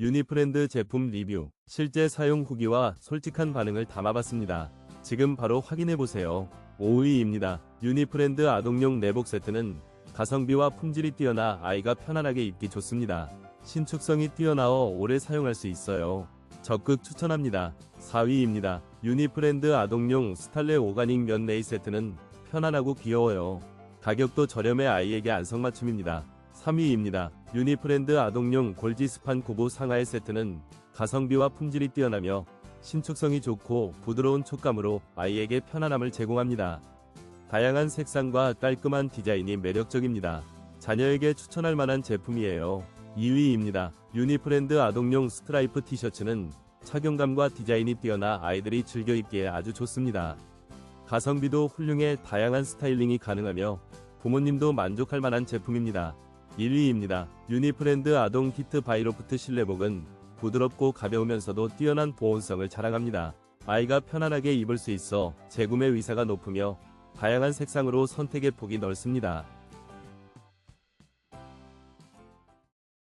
유니프렌드 제품 리뷰, 실제 사용 후기와 솔직한 반응을 담아봤습니다. 지금 바로 확인해보세요. 5위입니다. 유니프렌드 아동용 내복 세트는 가성비와 품질이 뛰어나 아이가 편안하게 입기 좋습니다. 신축성이 뛰어나어 오래 사용할 수 있어요. 적극 추천합니다. 4위입니다. 유니프렌드 아동용 스탈레 오가닉 면 네이 세트는 편안하고 귀여워요. 가격도 저렴해 아이에게 안성맞춤입니다. 3위입니다. 유니프렌드 아동용 골지 스판 고보 상하의 세트는 가성비와 품질이 뛰어나며 신축성이 좋고 부드러운 촉감으로 아이에게 편안함을 제공합니다. 다양한 색상과 깔끔한 디자인이 매력적입니다. 자녀에게 추천할 만한 제품이에요. 2위입니다. 유니프렌드 아동용 스트라이프 티셔츠는 착용감과 디자인이 뛰어나 아이들이 즐겨 입기에 아주 좋습니다. 가성비도 훌륭해 다양한 스타일링이 가능하며 부모님도 만족할 만한 제품입니다. 1위입니다. 유니프렌드 아동 히트 바이로프트 실내복은 부드럽고 가벼우면서도 뛰어난 보온성을 자랑합니다. 아이가 편안하게 입을 수 있어 재구매 의사가 높으며 다양한 색상으로 선택의 폭이 넓습니다.